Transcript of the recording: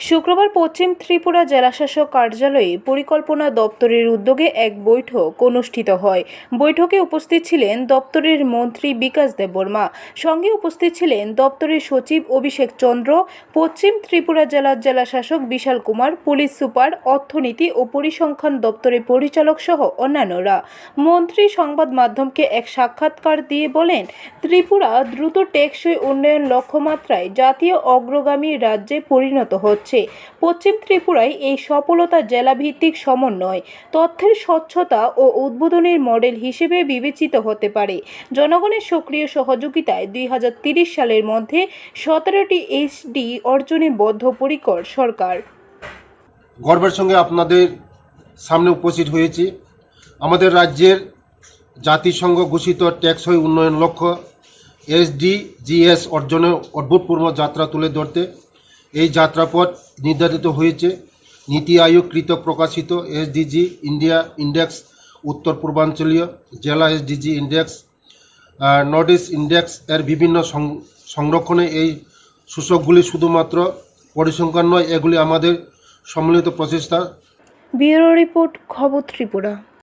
শুক্রবার পশ্চিম ত্রিপুরা জেলাশাসক কার্যালয়ে পরিকল্পনা দপ্তরের উদ্যোগে এক বৈঠক অনুষ্ঠিত হয়। বৈঠকে উপস্থিত ছিলেন দপ্তরের মন্ত্রী বিকাশ দেববর্মা। সঙ্গে উপস্থিত ছিলেন দপ্তরের সচিব অভিষেক চন্দ্র, পশ্চিম ত্রিপুরা জেলার জেলাশাসক বিশাল কুমার, পুলিশ সুপার, অর্থনীতি ও পরিসংখ্যান দপ্তরের পরিচালক সহ অন্যান্যরা। মন্ত্রী সংবাদ মাধ্যমকে এক সাক্ষাৎকার দিয়ে বলেন, ত্রিপুরা দ্রুত টেকসই উন্নয়ন লক্ষ্যমাত্রায় জাতীয় অগ্রগামী রাজ্যে পরিণত হচ্ছে। পশ্চিম ত্রিপুরায় এই সফলতা জেলাভিত্তিক সমন্বয়, তথ্যের স্বচ্ছতা ও উদ্বোধনের মডেল হিসেবে বিবেচিত হতে পারে। জনগণের সক্রিয় সহযোগিতায় দুই সালের মধ্যে সতেরোটি এইচডি অর্জনে বদ্ধপরিকর সরকার। গর্বের সঙ্গে আপনাদের সামনে উপস্থিত হয়েছি। আমাদের রাজ্যের জাতিসংঘ ঘোষিত টেকসই উন্নয়ন লক্ষ্য এসডিজিএস অর্জনে অভূতপূর্ব যাত্রা তুলে ধরতে এই যাত্রাপথ নির্ধারিত হয়েছে। নীতি আয়োগ কৃত প্রকাশিত এসডিজি ইন্ডিয়া ইন্ডেক্স উত্তর পূর্বাঞ্চলীয় জেলা SDG index north east index এর বিভিন্ন সংরক্ষণে এই সূচকগুলি শুধুমাত্র পরিসংখ্যান নয়, এগুলি আমাদের সম্মিলিত প্রচেষ্টা। ব্যুরো রিপোর্ট, খবর ত্রিপুরা।